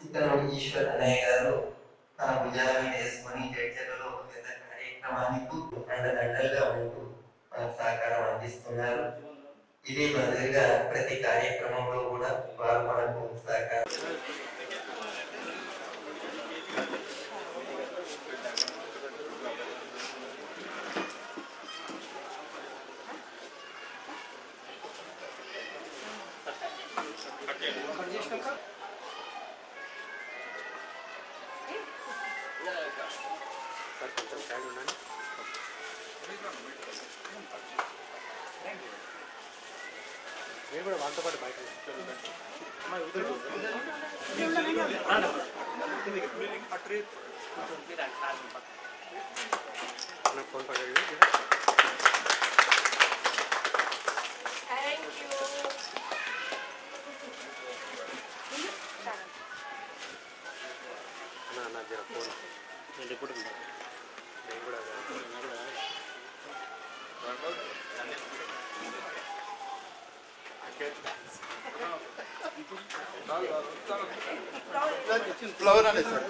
ఇతను ఈశ్వర్ అన్నయ్య గారు తన భుజాల మీద వేసుకొని జడ్జలలో పెద్ద కార్యక్రమానికి అండదండలుగా ఉంటూ మనకు సహకారం అందిస్తున్నారు. ఇదే మాదిరిగా ప్రతి కార్యక్రమంలో కూడా వారు మనకు సహకారం నా జర ఫోన్ నేను ఇప్పుడు నేను కూడా ఫ్లవర్ అనేది సార్.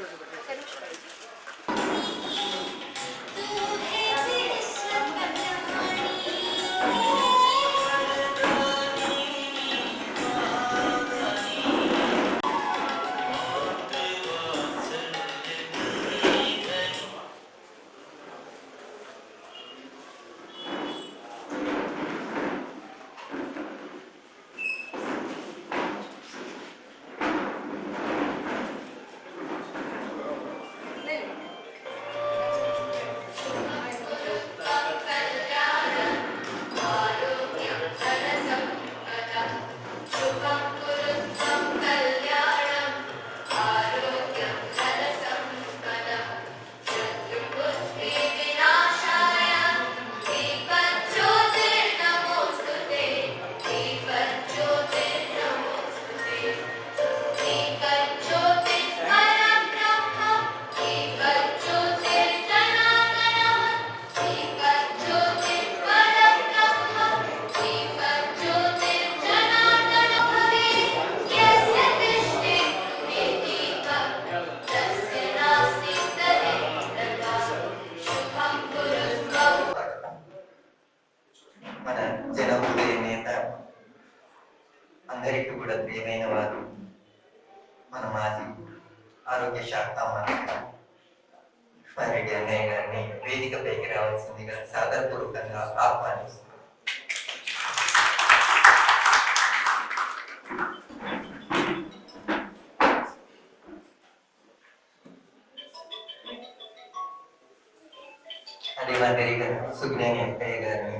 వెంకయ్య గారిని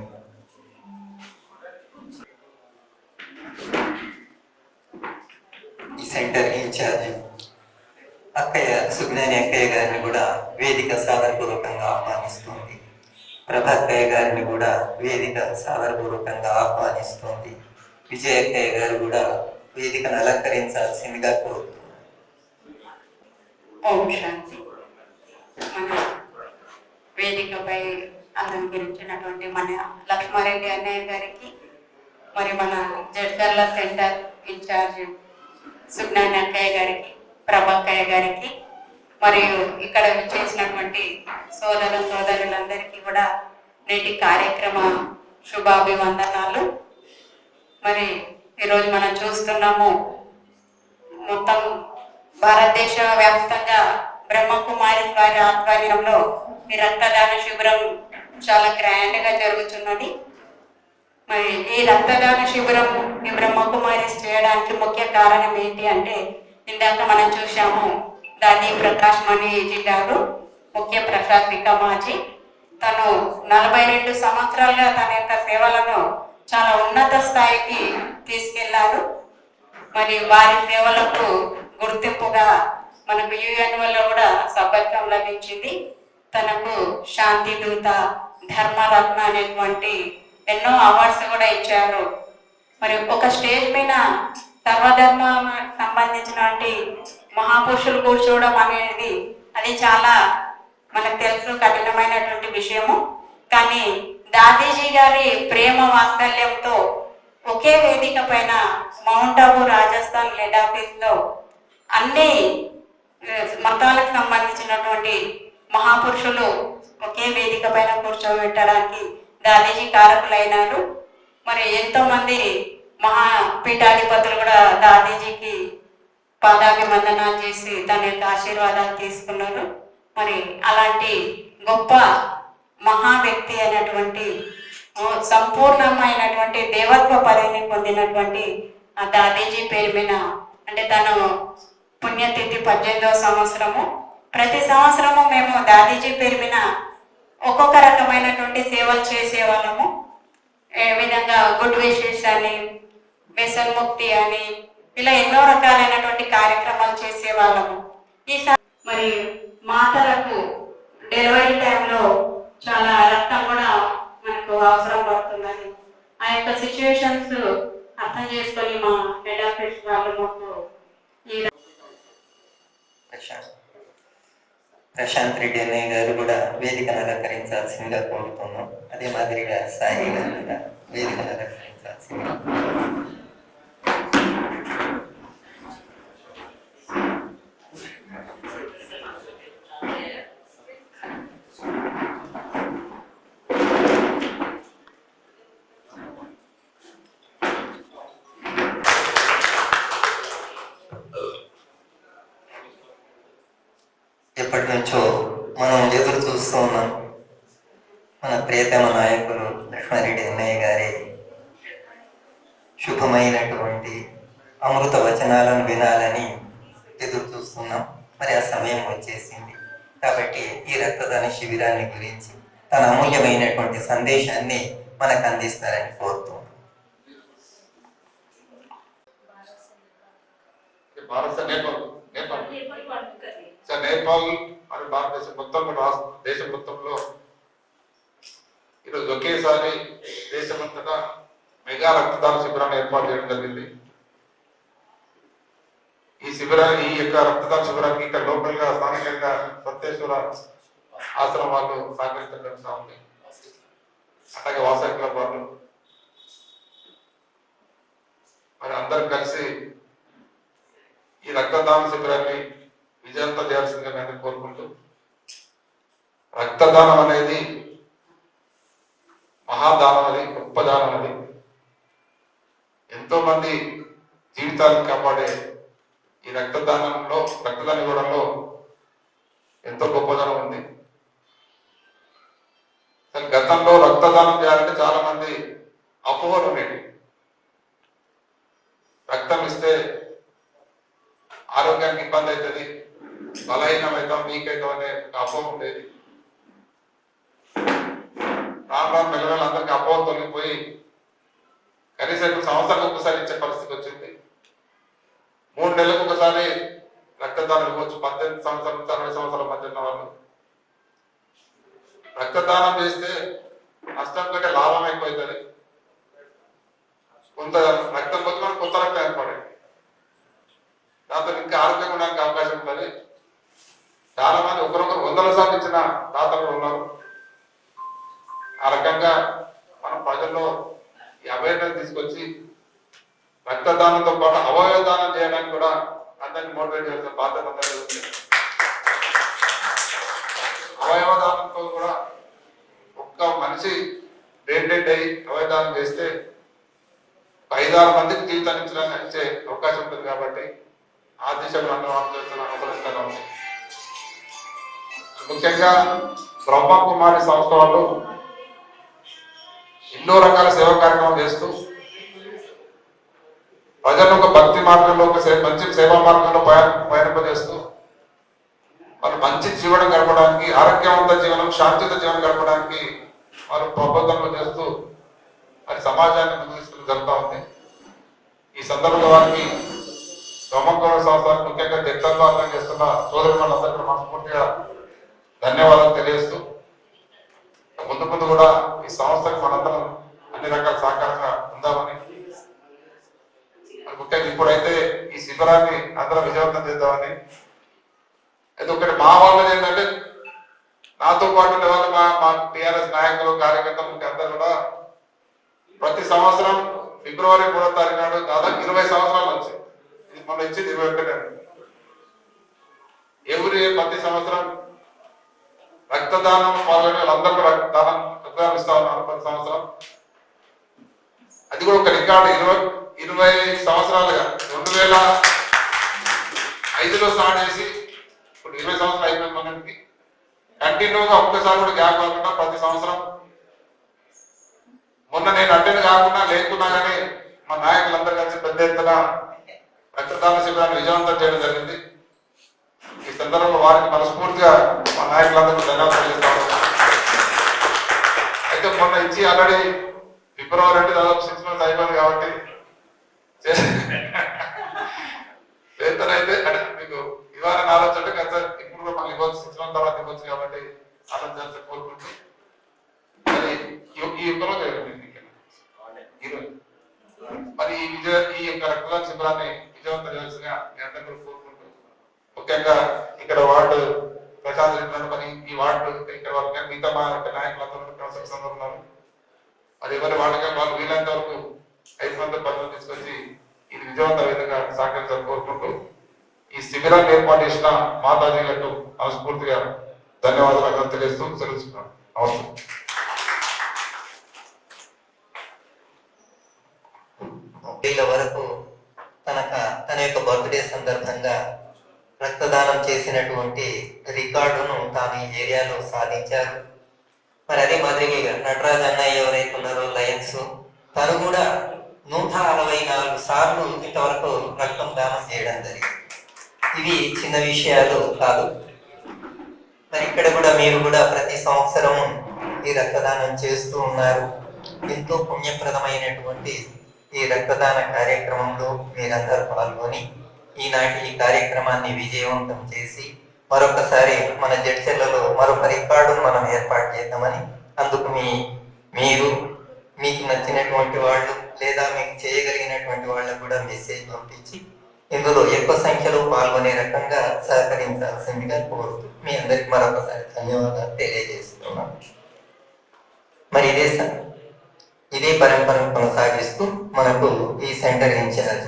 ఈ సెంటర్ ఇన్ఛార్జ్ అక్కయ్య సుజ్ఞాని అక్కయ్య గారిని కూడా వేదిక సాదరపూర్వకంగా ఆహ్వానిస్తుంది. ప్రభాకయ్య గారిని కూడా వేదిక సాదరపూర్వకంగా ఆహ్వానిస్తుంది. విజయ అక్కయ్య గారు కూడా వేదికను అలంకరించాల్సిందిగా కోరుతున్నారు ఓం శాంతి. వేదికపై అలంకరించినటువంటి మన లక్ష్మారెడ్డి అన్నయ్య గారికి మరి మన జడ్కర్ల సెంటర్ ఇన్ఛార్జ్ సుజ్ఞాని అక్కయ్య గారికి ప్రభాకయ్య గారికి మరియు ఇక్కడ చేసినటువంటి సోదర సోదరులందరికీ కూడా నేటి కార్యక్రమ శుభాభివందనాలు. మరి ఈరోజు మనం చూస్తున్నాము మొత్తం భారతదేశ వ్యాప్తంగా బ్రహ్మకుమారి వారి ఆధ్వర్యంలో ఈ రక్తదాన శిబిరం చాలా గ్రాండ్గా జరుగుతున్నది. మరి ఈ రక్తదాన శిబిరం ఈ బ్రహ్మకుమారి చేయడానికి ముఖ్య కారణం ఏంటి అంటే ఇందాక మనం చూసాము దాని ప్రకాష్ మణి గారు ముఖ్య ప్రశాసిక మాజీ. తను నలభై రెండు సంవత్సరాలుగా తన యొక్క సేవలను చాలా ఉన్నత స్థాయికి తీసుకెళ్ళారు. మరి వారి సేవలకు గుర్తింపుగా మనకు యుఎన్ వల్ల కూడా సభ్యత్వం లభించింది. తనకు శాంతి దూత ధర్మరత్న అనేటువంటి ఎన్నో అవార్డ్స్ కూడా ఇచ్చారు. మరి ఒక స్టేజ్ పైన సర్వధర్మ సంబంధించినటువంటి మహాపురుషులు కూర్చోవడం అనేది అది చాలా మనకు తెలుసు కఠినమైనటువంటి విషయము. కానీ దాదీజీ గారి ప్రేమ వాత్సల్యంతో ఒకే వేదిక పైన మౌంట్ అబు రాజస్థాన్ హెడ్ ఆఫీస్లో అన్ని మతాలకు సంబంధించినటువంటి మహాపురుషులు ఒకే వేదిక పైన కూర్చోబెట్టడానికి దాదీజీ కారకులైనారు. మరి ఎంతో మంది మహా పీఠాధిపతులు కూడా దాదీజీకి పాదాభివందనాలు చేసి తన యొక్క ఆశీర్వాదాలు తీసుకున్నారు. మరి అలాంటి గొప్ప మహా వ్యక్తి అయినటువంటి సంపూర్ణమైనటువంటి దేవత్వ పదవిని పొందినటువంటి ఆ దాదీజీ పేరు మీద అంటే తను పుణ్యతిథి పద్దెనిమిదవ సంవత్సరము ప్రతి సంవత్సరము మేము దాదీజీ పేరు మీద ఒక్కొక్క రకమైనటువంటి సేవలు చేసేవాళ్ళము. ఏ విధంగా గుడ్ విషెస్ అని వ్యసన్ముక్తి అని ఇలా ఎన్నో రకాలైనటువంటి కార్యక్రమాలు చేసేవాళ్ళము. ఈసారి మరి మాతలకు డెలివరీ టైంలో చాలా రక్తం కూడా మనకు అవసరం పడుతుందని ఆ యొక్క సిచ్యువేషన్స్ అర్థం చేసుకొని మా హెడ్ ఆఫీస్ వాళ్ళు మాకు ఈ ప్రశాంత్ రెడ్డి అన్నయ్య గారు కూడా వేదికను అలంకరించాల్సిందిగా కోరుతున్నాం. అదే మాదిరిగా సాయి గారు కూడా వేదికను అలంకరించాల్సిందిగా ఎప్పటి నుంచో మనం ఎదురు చూస్తూ ఉన్నాం మన ప్రియతమ నాయకులు లక్ష్మారెడ్డి అన్నయ్య గారి శుభమైనటువంటి అమృత వచనాలను వినాలని ఎదురు చూస్తున్నాం. మరి ఆ సమయం వచ్చేసింది. కాబట్టి ఈ రక్తదాన శిబిరాన్ని గురించి తన అమూల్యమైనటువంటి సందేశాన్ని మనకు అందిస్తారని కోరుతున్నాం. భారత నేపాల్ నేపాల్. సార్ నేపాల్ మరి భారతదేశం మొత్తం రాష్ట్ర దేశం మొత్తంలో ఈరోజు ఒకేసారి దేశమంతటా మెగా రక్తదాన శిబిరాన్ని ఏర్పాటు చేయడం జరిగింది. ఈ శిబిరాన్ని ఈ యొక్క రక్తదాన శిబిరానికి ఇక్కడ లోకల్గా స్థానికంగా సత్యేశ్వర ఆశ్రమం వాళ్ళు సహకరించడం ఉంది. అలాగే వాసవి క్లబ్ వాళ్ళు. మరి అందరం కలిసి ఈ రక్తదాన శిబిరాన్ని విజయంతో చేయాల్సిందిగా నేను కోరుకుంటూ రక్తదానం అనేది మహాదానం అది గొప్ప దానం అది ఎంతో మంది జీవితాలను కాపాడే ఈ రక్తదానంలో రక్తదానం ఇవ్వడంలో ఎంతో గొప్పదనం ఉంది. గతంలో రక్తదానం చేయాలంటే చాలా మంది అపోహలు ఉండేవి రక్తం ఇస్తే ఆరోగ్యానికి ఇబ్బంది అవుతుంది బలహీనమవుతాం వీక్ అవుతాం అనే అపోహ ఉండేది. రాను రాను మెల్లమెల్ల అందరికి అపోహ తొలగిపోయి కనీసం ఇప్పుడు సంవత్సరానికి ఒకసారి ఇచ్చే పరిస్థితి వచ్చింది. మూడు నెలలకు ఒకసారి రక్తదానం ఇవ్వచ్చు. పద్దెనిమిది సంవత్సరాల నుంచి అరవై సంవత్సరాల మధ్య ఉన్న వాళ్ళు. రక్తదానం చేస్తే నష్టం కంటే లాభం ఎక్కువవుతుంది కొంత రక్తం పోతే మనకు కొత్త రక్తం ఏర్పడింది. దాంతో ఇంకా ఆరోగ్యం ఉండడానికి అవకాశం ఉంటుంది. చాలా మంది ఒకరొకరు వందల సార్లు ఇచ్చిన దాతలు కూడా ఉన్నారు. ఆ రకంగా మనం ప్రజల్లో ఈ అవేర్నెస్ తీసుకొచ్చి రక్తదానంతో పాటు అవయవ దానం చేయడానికి కూడా అందరినీ మోటివేట్ చేసిన బాధ్యత అందరికీ అవయవదానంతో అవయవ దానంతో కూడా ఒక్క మనిషి డెడ్ అయ్యి అవయవదానం చేస్తే ఐదారు మందికి జీవితాన్ని ఇచ్చడానికి ఇచ్చే అవకాశం ఉంటుంది కాబట్టి ఆ దిశలో అందరూ ఆలోచించాల్సిన అవసరం ఎంతైనా ఉంది. ముఖ్యంగా సంస్థ వాళ్ళు ఎన్నో రకాల సేవా కార్యక్రమాలు చేస్తూ ప్రజలను ఒక భక్తి మార్గంలో ఒక మంచి సేవా మార్గంలో పయ- పయనింపజేస్తూ వాళ్ళు మంచి జీవనం గడపడానికి ఆరోగ్యవంత జీవనం శాంతియుత జీవనం గడపడానికి వారు ప్రబోధనలు చేస్తూ మరి సమాజాన్ని ముందుకు తీసుకుని జరుగుతూ ఉంది. ఈ సందర్భంగా వారికి బ్రహ్మకుమార సంస్థ ముఖ్యంగా జగతంలో అర్థం చేస్తున్న సోదరి వాళ్ళందరికీ మనస్ఫూర్తిగా ధన్యవాదాలు తెలియజేస్తూ ముందు ముందు కూడా ఈ సంస్థకు మనందరం అన్ని రకాల సహకారంగా ఉందామని మరి ముఖ్యంగా ఇప్పుడైతే ఈ శిబిరాన్ని అందరం విజయవంతం చేద్దామని అయితే ఒకటి మా వాళ్ళది ఏంటంటే నాతో పాటు ఉండే వాళ్ళు మా మా టిఆర్ఎస్ నాయకులు కార్యకర్తలు ఇంకా అందరూ కూడా ప్రతి సంవత్సరం ఫిబ్రవరి మూడో తారీఖు నాడు దాదాపు ఇరవై సంవత్సరాల నుంచి ఇది మొన్న ఇచ్చింది ఇరవై ఒకటి ఎవరి ప్రతి సంవత్సరం రక్తదానం పాల్గొనే వాళ్ళందరూ రక్తదానం రక్తదానం ఇస్తా ఉన్నారు ప్రతి సంవత్సరం. అది కూడా ఒక రికార్డు. ఇరవై ఇరవై సంవత్సరాలుగా రెండు వేల ఐదులో స్టార్ట్ చేసి ఇప్పుడు ఇరవై సంవత్సరాలు అయిపోయింది మనకి కంటిన్యూగా ఒక్కసారి కూడా గ్యాప్ కాకుండా ప్రతి సంవత్సరం మొన్న నేను అటెండ్ కాకుండా లేకున్నా కానీ మా నాయకులందరూ కలిసి పెద్ద ఎత్తున రక్తదాన శిబిరాన్ని విజయవంతం చేయడం జరిగింది. ఈ సందర్భంలో వారికి మనస్ఫూర్తిగా మా నాయకులందరూ ధన్యవాదాలు చేస్తాను అయితే మొన్న ఇచ్చి ఆల్రెడీ ఫిబ్రవరి అంటే దాదాపు సిక్స్ మంత్స్ అయిపోయింది కాబట్టి చేతనైతే అంటే మీకు ఇవాళ ఆలోచన కదా ఇప్పుడు కూడా మళ్ళీ ఇవ్వచ్చు. సిక్స్ మంత్ తర్వాత ఇవ్వచ్చు కాబట్టి ఆలోచన కోరుకుంటూ. మరి ఈ- యుగంలో జరగండి మరి ఈ విజయ ఈ యొక్క రక్తదాన శిబిరాన్ని విజయవంతం చేయాల్సిందిగా మీ అందరూ కూడా కోరుకుంటూ ముఖ్యంగా ఇక్కడ వార్డు ప్రశాంత్ రెడ్డి మరి ఈ వార్డు ఇక్కడ వాళ్ళ మిగతా మా యొక్క నాయకులందరూ కౌన్సిలర్స్ అందరూ ఉన్నారు. మరి ఎవరి వాళ్ళకి వాళ్ళు వీలైనంత వరకు ఐదు మంది పనులు తీసుకొచ్చి ఇది విజయవంత విధంగా సహకరించాలని కోరుకుంటూ ఈ శిబిరాన్ని ఏర్పాటు చేసిన మాతాజీలకు మనస్ఫూర్తిగా ధన్యవాదాలు తెలియజేస్తూ తెలుసుకున్నాను నమస్తే. వరకు తనక తన యొక్క బర్త్డే సందర్భంగా రక్తదానం చేసినటువంటి రికార్డును తాను ఈ ఏరియాలో సాధించారు. మరి అదే మాదిరిగా నటరాజ్ అన్నయ్య ఎవరైతే ఉన్నారో లయన్స్ తను కూడా నూట అరవై నాలుగు సార్లు ఇంతవరకు రక్తం దానం చేయడం జరిగింది. ఇవి చిన్న విషయాలు కాదు. మరి ఇక్కడ కూడా మీరు కూడా ప్రతి సంవత్సరం ఈ రక్తదానం చేస్తూ ఉన్నారు. ఎంతో పుణ్యప్రదమైనటువంటి ఈ రక్తదాన కార్యక్రమంలో మీరందరూ పాల్గొని ఈనాటి ఈ కార్యక్రమాన్ని విజయవంతం చేసి మరొకసారి మన జడ్చర్లలో మరొక రికార్డును మనం ఏర్పాటు చేద్దామని అందుకు మీ మీరు మీకు నచ్చినటువంటి వాళ్ళు లేదా మీకు చేయగలిగినటువంటి వాళ్ళకు కూడా మెసేజ్ పంపించి ఇందులో ఎక్కువ సంఖ్యలో పాల్గొనే రకంగా సహకరించాల్సిందిగా కోరుతూ మీ అందరికి మరొకసారి ధన్యవాదాలు తెలియజేస్తున్నాను. మరి ఇదే స- ఇదే పరంపరను కొనసాగిస్తూ మనకు ఈ సెంటర్ ఇన్ఛార్జ్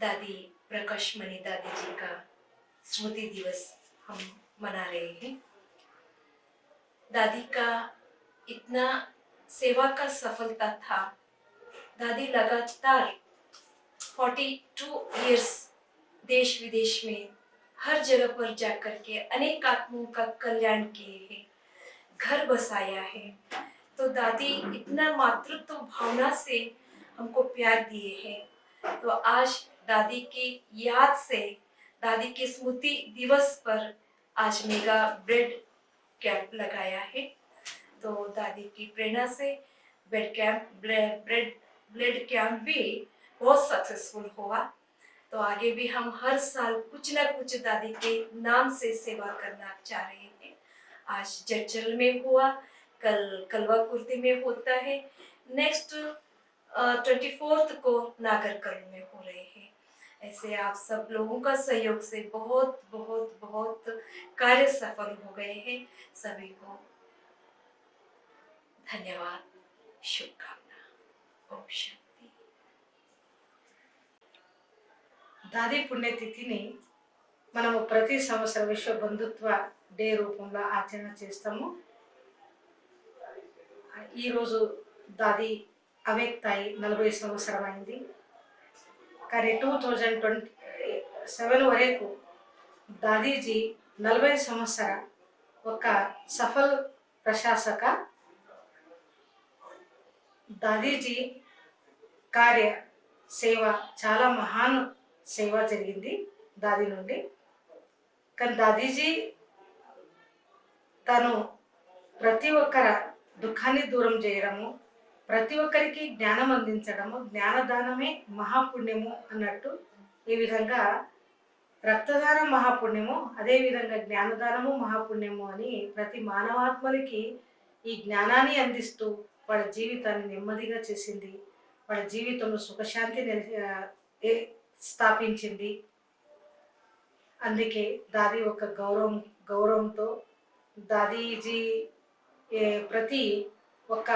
दादी प्रकाश मणि दादी जी का स्मृति दिवस हम मना रहे हैं। दादी का इतना सेवा का सफलता था। दादी लगातार 42 इयर्स देश विदेश में हर जगह पर जाकर के अनेक आत्माओं का कल्याण किए हैं। घर बसाया है। तो दादी इतना मातृत्व भावना से हमको प्यार दिए हैं। तो आज दादी की याद से दादी की स्मृति दिवस पर आज मेगा ब्रेड कैंप लगाया है। तो दादी की प्रेरणा से bread camp bread blood camp भी बहुत सक्सेसफुल हुआ। तो आगे भी हम हर साल कुछ ना कुछ दादी के नाम से सेवा करना चाह रहे हैं। आज जज्जल में हुआ, कल कलवा कुर्ती में होता है। नेक्स्ट ट्वेंटी फोर्थ को नागरकर्ल में हो रहे हैं। ऐसे आप सब लोगों का सहयोग से बहुत बहुत बहुत कार्य सफल हो गए हैं सभी को धन्यवाद शुभकामना ओम शांति దాది పుణ్యతిథిని మనము ప్రతి సంవత్సరం విశ్వ బంధుత్వ డే రూపంలో ఆచరణ చేస్తాము ఈరోజు దాది అవేక్తాయి నలభై సంవత్సరం అయింది కానీ టూ థౌజండ్ ట్వంటీ సెవెన్ వరకు దాదీజీ నలభై సంవత్సర ఒక సఫల్ ప్రశాసక. దాదీజీ కార్య సేవ చాలా మహాన్ సేవ జరిగింది దాది నుండి. కానీ దాదీజీ తను ప్రతి ఒక్కర దుఃఖాన్ని దూరం చేయడము ప్రతి ఒక్కరికి జ్ఞానం అందించడము జ్ఞానదానమే మహాపుణ్యము అన్నట్టు ఈ విధంగా రక్తదానం మహాపుణ్యము అదేవిధంగా జ్ఞానదానము మహాపుణ్యము అని ప్రతి మానవాత్మలకి ఈ జ్ఞానాన్ని అందిస్తూ వాళ్ళ జీవితాన్ని నెమ్మదిగా చేసింది. వాళ్ళ జీవితంలో సుఖశాంతి నెల- స్థాపించింది. అందుకే దాది ఒక గౌరవం గౌరవంతో దాదీజీ ఏ, ప్రతి ఒక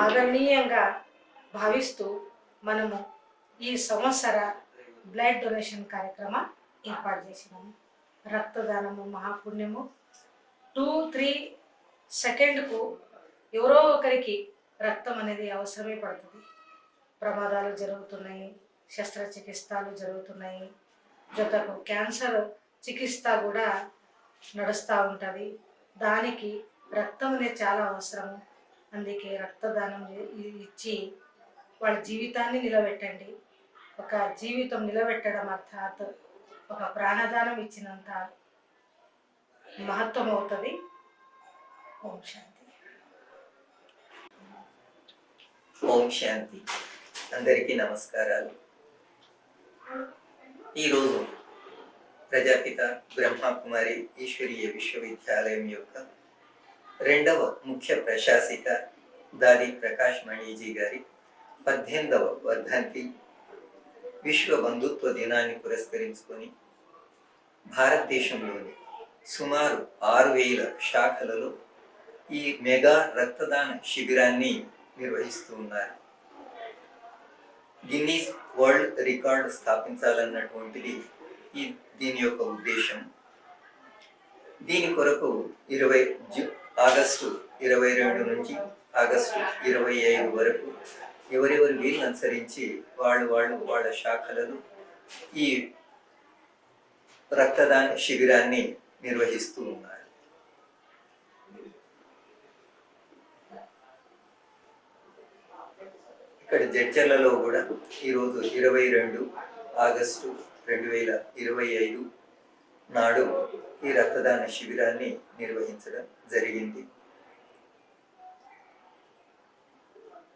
ఆదరణీయంగా భావిస్తూ మనము ఈ సంవత్సర బ్లడ్ డొనేషన్ కార్యక్రమం ఏర్పాటు చేసినాము. రక్తదానము మహాపుణ్యము టూ త్రీ సెకండ్కు ఎవరో ఒకరికి రక్తం అనేది అవసరమే పడుతుంది. ప్రమాదాలు జరుగుతున్నాయి శస్త్రచికిత్సలు జరుగుతున్నాయి జొతకు క్యాన్సర్ చికిత్స కూడా నడుస్తూ ఉంటుంది. దానికి రక్తం అనేది చాలా అవసరం. అందుకే రక్తదానం ఇచ్చి వాళ్ళ జీవితాన్ని నిలబెట్టండి. ఒక జీవితం నిలబెట్టడం అర్థాత్ ఒక ప్రాణదానం ఇచ్చినంత మహత్వం అవుతుంది ఓం శాంతి. ఓం శాంతి. అందరికీ నమస్కారాలు. ఈరోజు ప్రజాపిత బ్రహ్మకుమారి ఈశ్వరీయ విశ్వవిద్యాలయం యొక్క రెండవ ముఖ్య ప్రశాసిక దారి ప్రకాష్ మణిజీ గారి పద్దెనిమిదవ వర్ధంతి విశ్వ బంధుత్వ దినాన్ని పురస్కరించుకొని భారతదేశంలోని సుమారు ఆరు వేల శాఖలలో ఈ మెగా రక్తదాన శిబిరాన్ని నిర్వహిస్తూ ఉన్నారు. గిన్నీస్ వరల్డ్ రికార్డ్ స్థాపించాలన్నటువంటిది ఈ దీని యొక్క ఉద్దేశం. దీని కొరకు ఇరవై జు ఆగస్టు ఇరవై రెండు నుంచి ఆగస్టు ఇరవై ఐదు వరకు ఎవరెవరు వీళ్ళు అనుసరించి వాళ్ళు వాళ్ళు వాళ్ళ శాఖలను ఈ రక్తదాన శిబిరాన్ని నిర్వహిస్తూ ఉన్నారు. ఇక్కడ జడ్జర్లలో కూడా ఈరోజు ఇరవై రెండు ఆగస్టు రెండు వేల ఇరవై ఐదు నాడు ఈ రక్తదాన శిబిరాన్ని నిర్వహించడం జరిగింది.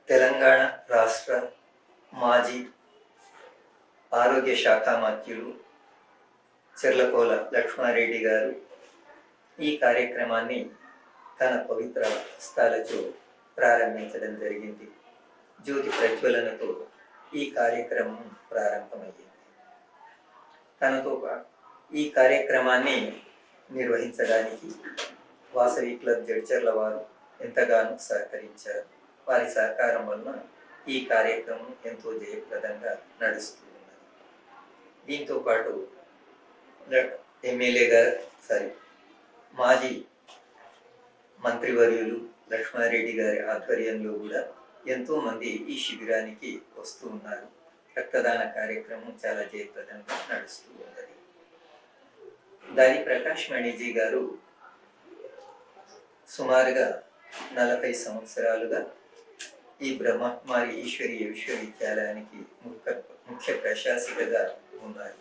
తెలంగాణ రాష్ట్ర మాజీ ఆరోగ్య శాఖ మంత్రులు చెర్లకోల లక్ష్మారెడ్డి గారు ఈ కార్యక్రమాన్ని తన పవిత్ర హస్తాలతో ప్రారంభించడం జరిగింది. జ్యోతి ప్రజ్వలనతో ఈ కార్యక్రమం ప్రారంభమయ్యింది. తనతో ఈ కార్యక్రమాన్ని నిర్వహించడానికి వాసవి క్లబ్ జడ్చర్ల వారు ఎంతగానో సహకరించారు. వారి సహకారం వలన ఈ కార్యక్రమం ఎంతో జయప్రదంగా నడుస్తూ ఉన్నది. దీంతో పాటు ఎమ్మెల్యే గారు సారీ మాజీ మంత్రివర్యులు లక్ష్మారెడ్డి గారి ఆధ్వర్యంలో కూడా ఎంతో మంది ఈ శిబిరానికి వస్తూ ఉన్నారు. రక్తదాన కార్యక్రమం చాలా జయప్రదంగా నడుస్తూ ఉన్నది. దాని ప్రకాష్ మణిజీ గారు సుమారుగా నలభై సంవత్సరాలుగా ఈ బ్రహ్మకుమారి ఈశ్వరీయ విశ్వవిద్యాలయానికి ముఖ్య ముఖ్య ప్రశాసికగా ఉన్నారు.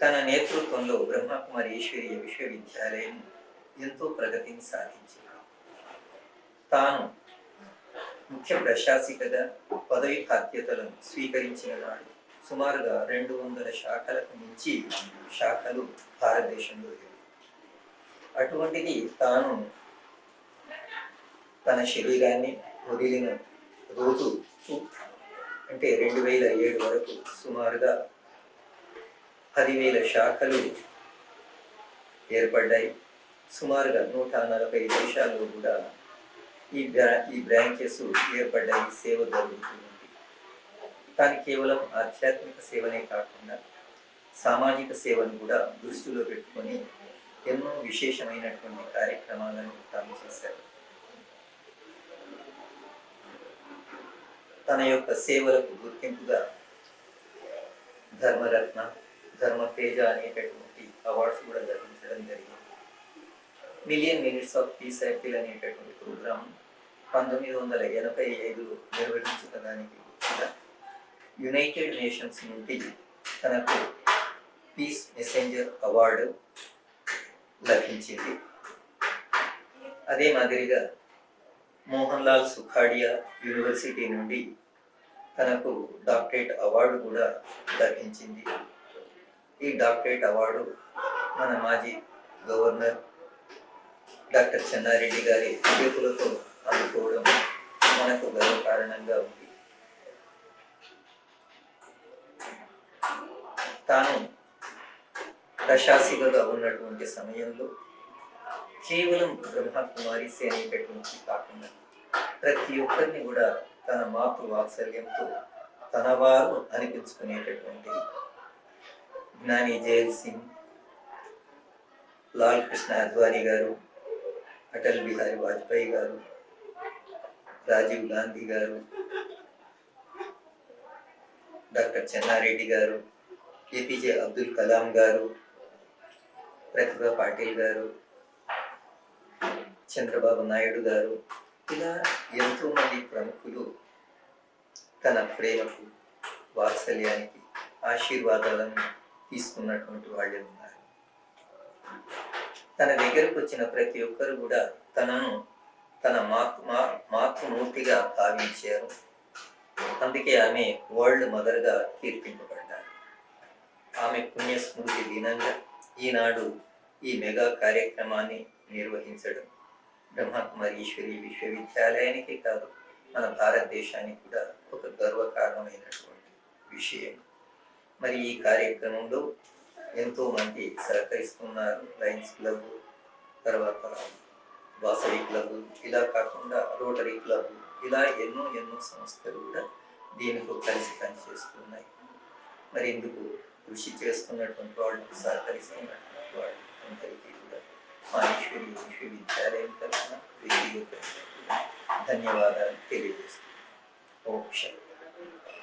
తన నేతృత్వంలో బ్రహ్మకుమారి ఈశ్వరీయ విశ్వవిద్యాలయం ఎంతో ప్రగతిని సాధించింది. తాను ముఖ్య ప్రశాసికగా పదవి బాధ్యతలను స్వీకరించిన నాడు సుమారుగా రెండు వందల శాఖలకు మించి శాఖలు భారతదేశంలో లేవు. అటువంటిది తాను తన శరీరాన్ని వదిలిన రోజు అంటే రెండు వేల ఏడు వరకు సుమారుగా పదివేల శాఖలు ఏర్పడ్డాయి. సుమారుగా నూట నలభై దేశాల్లో కూడా ఈ బ్రా ఈ బ్రాంచెస్ ఏర్పడ్డాయి సేవ జరుగుతుంది కానీ కేవలం ఆధ్యాత్మిక సేవనే కాకుండా సామాజిక సేవను కూడా దృష్టిలో పెట్టుకొని ఎన్నో విశేషమైనటువంటి కార్యక్రమాలను తాను చేశారు. తన యొక్క సేవలకు గుర్తింపుగా ధర్మరత్న ధర్మతేజ అనేటటువంటి అవార్డ్స్ కూడా లభించడం జరిగింది. Million minutes of peace cycle అనేటటువంటి ప్రోగ్రాం పంతొమ్మిది వందల ఎనభై ఐదులో నిర్వహించడానికి కూడా యునైటెడ్ నేషన్స్ నుండి తనకు పీస్ మెసెంజర్ అవార్డు లభించింది. అదే మాదిరిగా మోహన్ లాల్ సుఖాడియా యూనివర్సిటీ నుండి తనకు డాక్టరేట్ అవార్డు కూడా లభించింది. ఈ డాక్టరేట్ అవార్డు మన మాజీ గవర్నర్ డాక్టర్ చెన్నారెడ్డి గారి చేతులతో అందుకోవడం మనకు గర్వకారణంగా ఉంది. తాను ప్రశాసికగా ఉన్నటువంటి సమయంలో కేవలం బ్రహ్మకుమారి అనేటటువంటి కాకుండా ప్రతి ఒక్కరిని కూడా తన మాతృ వాత్సల్యంతో తన వారు అనిపించుకునేటటువంటి జ్ఞాని జయల్ సింగ్ లాల్ కృష్ణ అద్వానీ గారు అటల్ బిహారీ వాజ్పేయి గారు రాజీవ్ గాంధీ గారు డాక్టర్ చెన్నారెడ్డి గారు ఏపీజే అబ్దుల్ కలాం గారు ప్రతిభా పాటిల్ గారు చంద్రబాబు నాయుడు గారు ఇలా ఎంతో మంది ప్రముఖులు తన ప్రేమకు వాత్సల్యానికి ఆశీర్వాదాలను తీసుకున్నటువంటి వాళ్ళే ఉన్నారు. తన దగ్గరకు వచ్చిన ప్రతి ఒక్కరు కూడా తనను తన మా మాతృమూర్తిగా భావించారు. అందుకే ఆమె వరల్డ్ మదర్గా కీర్తింపబడ్డారు ఆమె పుణ్యస్మృతి దినంగా ఈనాడు ఈ మెగా కార్యక్రమాన్ని నిర్వహించడం బ్రహ్మకుమారీశ్వరి విశ్వవిద్యాలయానికి కాదు మన భారతదేశానికి కూడా ఒక గర్వకారణమైనటువంటి విషయం. మరి ఈ కార్యక్రమంలో ఎంతో మంది సహకరిస్తున్నారు లయన్స్ క్లబ్ తర్వాత వాసవి క్లబ్ ఇలా కాకుండా రోటరీ క్లబ్ ఇలా ఎన్నో ఎన్నో సంస్థలు కూడా దీనితో కలిసి పనిచేస్తున్నాయి. మరి ఇందుకు కృషి చేస్తున్నటువంటి వాళ్ళు సహకరిస్తున్నటువంటి వాళ్ళు అందరికీ కూడా మా ఈశ్వరి విశ్వవిద్యాలయం తరఫున వ్యక్తిగత ధన్యవాదాలు తెలియజేస్తున్నాను. ఓం శాంతి